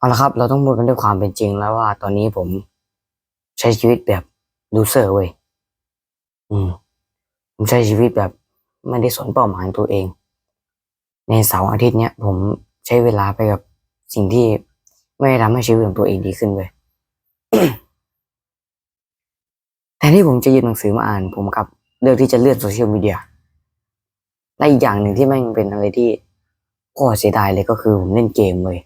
เอาละครับเราต้องพูดกันด้วยความเป็นจริงแล้วว่า ตอนนี้ผมใช้ชีวิตแบบลูเซอร์เว้ยอืม ผมใช้ชีวิตแบบไม่ได้สนเป้าหมายตัวเอง ในเสาร์อาทิตย์เนี้ยผมใช้เวลาไปกับสิ่งที่ไม่ได้ทำให้ชีวิตของตัวเองดีขึ้นเว้ยแทนที่ผมจะหยิบหนังสือมาอ่าน ผมกลับเลือกที่จะเลื่อนโซเชียลมีเดียและอีกอย่างหนึ่งที่แม่งเป็นอะไรที่โคตรเสียดายเลยก็คือผมเล่นเกมเลย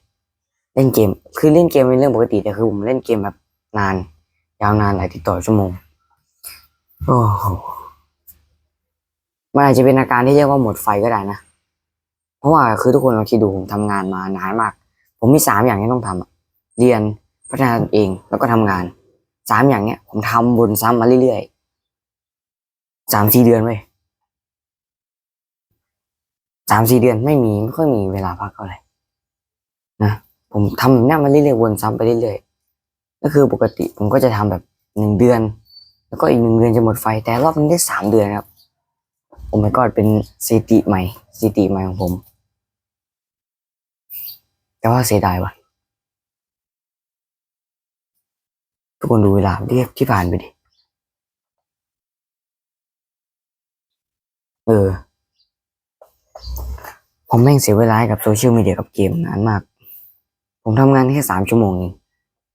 เล่นเกม คือเล่นเกมเป็นเรื่องปกติแต่คือผมเล่นเกมแบบนาน ยาวนานหลายติดต่อชั่วโมงโอ้โหมันอาจจะเป็นอาการที่เรียกว่าหมดไฟก็ได้นะ เพราะว่าคือทุกคนลองคิดดูผมทำงานมานานมาก ผมมีสามอย่างที่ต้องทำเรียนพัฒนาตนเองแล้วก็ทำงานสามอย่างเนี้ย ผมทำวนซ้ำมาเรื่อยๆสามสี่เดือนเว้ยสามสี่เดือนไม่มีไม่ค่อยมีเวลาพักเท่าไหร่นะ ผมทำแบบเนี้ยมาเรื่อยๆวนซ้ำไปเรื่อยๆก็คือปกติผมก็จะทำแบบหนึ่งเดือน แล้วก็อีกหนึ่งเดือนจะหมดไฟ แต่รอบนี้ได้สามเดือนครับโอ้ my god เป็นสถิติใหม่สถิติใหม่ของผม แต่ว่าเสียดายว่ะทุกคนดูเวลาที่ที่ผ่านไปดิเออผมแม่งเสียเวลาให้กับโซเชียลมีเดียกับเกมนานมาก ผมทำงานแค่สามชั่วโมงเอง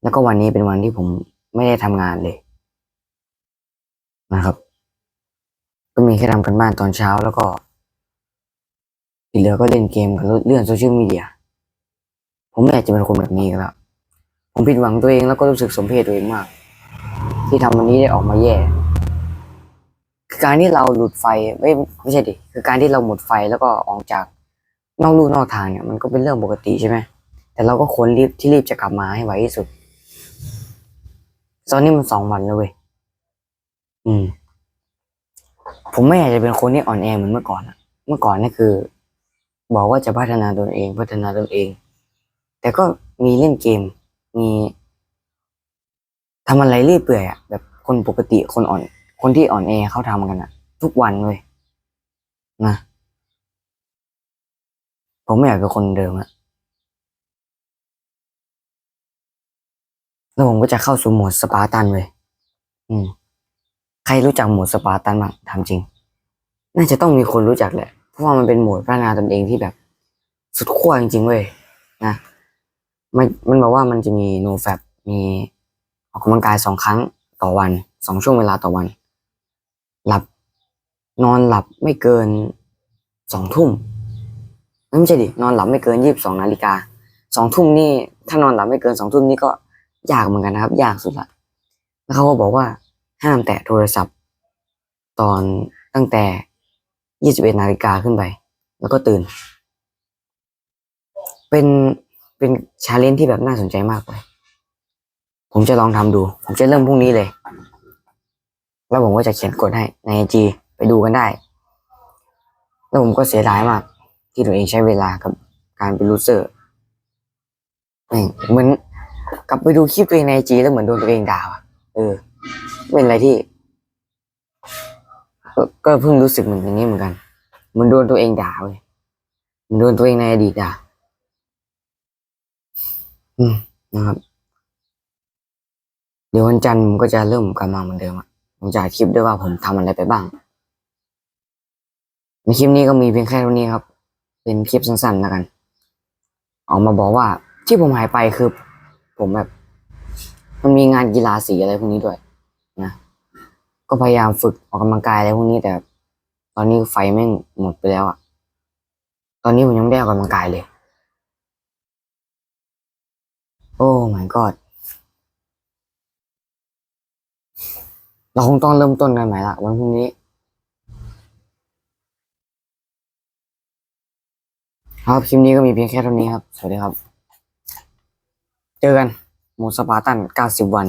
แล้วก็วันนี้เป็นวันที่ผมไม่ได้ทำงานเลย นะครับ ก็มีแค่ทำกันบ้านตอนเช้าแล้วก็ที่เหลือก็เล่นเกมกับเลื่อนโซเชียลมีเดีย ผมไม่อยากจะเป็นคนแบบนี้แล้ว ผมผิดหวังตัวเองแล้วก็รู้สึกสมเพชตัวเองมาก ที่ทำวันนี้ได้ออกมาแย่คือการที่เราหลุดไฟไม่ไม่ใช่ดิคือการที่เราหมดไฟแล้วก็ออกจากนอกลู่นอกทางเนี่ยมันก็เป็นเรื่องปกติใช่ไหม แต่เราก็ควรรีบที่รีบจะกลับมาให้ไวที่สุด ตอนนี้มันสองวันแล้วเว้ย อืม ผมไม่อยากจะเป็นคนที่อ่อนแอเหมือนเมื่อก่อนอะเมื่อก่อนนี่คือ บอกว่าจะพัฒนาตนเอง พัฒนาตนเอง แต่ก็มีเล่นเกม มีทำอะไรเรื่อยเปื่อยอะแบบคนปกติคนอ่อน คนที่อ่อนแอเขาทำกันอะทุกวันเลยนะผมไม่อยากเป็นคนเดิมอะ แล้วผมก็จะเข้าสู่โหมดสปาร์ตันเลย อืม ใครรู้จักโหมดสปาร์ตันบ้างถามจริง น่าจะต้องมีคนรู้จักแหละ เพราะว่ามันเป็นโหมดพัฒนาตนเองที่แบบ สุดขั้วจริงๆเว้ยนะ มันมันบอกว่ามันจะมี no fap มีออกกำลังกายสองครั้งต่อวันสองช่วงเวลาต่อวัน หลับนอนหลับไม่เกินสองทุ่มไม่ใช่ดินอนหลับไม่เกินยี่สิบสองนาฬิกาสองทุ่มนี่ถ้านอนหลับไม่เกินสองทุ่มนี่ก็ ยากเหมือนกันนะครับ ยากสุดละแล้วเขาก็บอกว่าห้ามแตะโทรศัพท์ ตอนตั้งแต่ยี่สิบเอ็ดนาฬิกาขึ้นไป แล้วก็ตื่น เป็นเป็นชาเลนจ์ที่แบบน่าสนใจมากเลย ผมจะลองทำดู ผมจะเริ่มพรุ่งนี้เลย แล้วผมก็จะเขียนกฎให้ในไอจีไปดูกันได้ แล้วผมก็เสียดายมาก ที่ตัวเองใช้เวลากับการเป็นลูเซอร์เหมือน กลับไปดูคลิปตัวเองในอจีแล้วเหมือนโดนตัวเองด่าอะเออ เป็นอะไรที่ ก็เพิ่งรู้สึกเหมือนอย่างนี้เหมือนกัน มันโดนตัวเองด่าเว้ยมันโดนตัวเองในอดีตด่าอืมนะครับ เดี๋ยววันจันทร์ผมก็จะเริ่มกลับมาเหมือนเดิมอะผมจะคลิปด้วยว่าผมทำอะไรไปบ้าง ในคลิปนี้ก็มีเพียงแค่เท่านี้ครับ เป็นคลิปสั้นๆแล้วกัน ออกมาบอกว่าที่ผมหายไปคือ ผมแบบ มันมีงานกีฬาสีอะไรพวกนี้ด้วยนะก็พยายามฝึกออกกำลังกายอะไรพวกนี้แต่ ตอนนี้ไฟแม่งหมดไปแล้วอะตอนนี้ผมยังไม่ได้ออกกำลังกายเลย โอ้ my god เราคงต้องเริ่มต้นกันใหม่ละวันพรุ่งนี้ครับคลิปนี้ก็มีเพียงแค่เท่านี้ครับ สวัสดีครับ เจอกันหมูสปาร์ตัน 90 วัน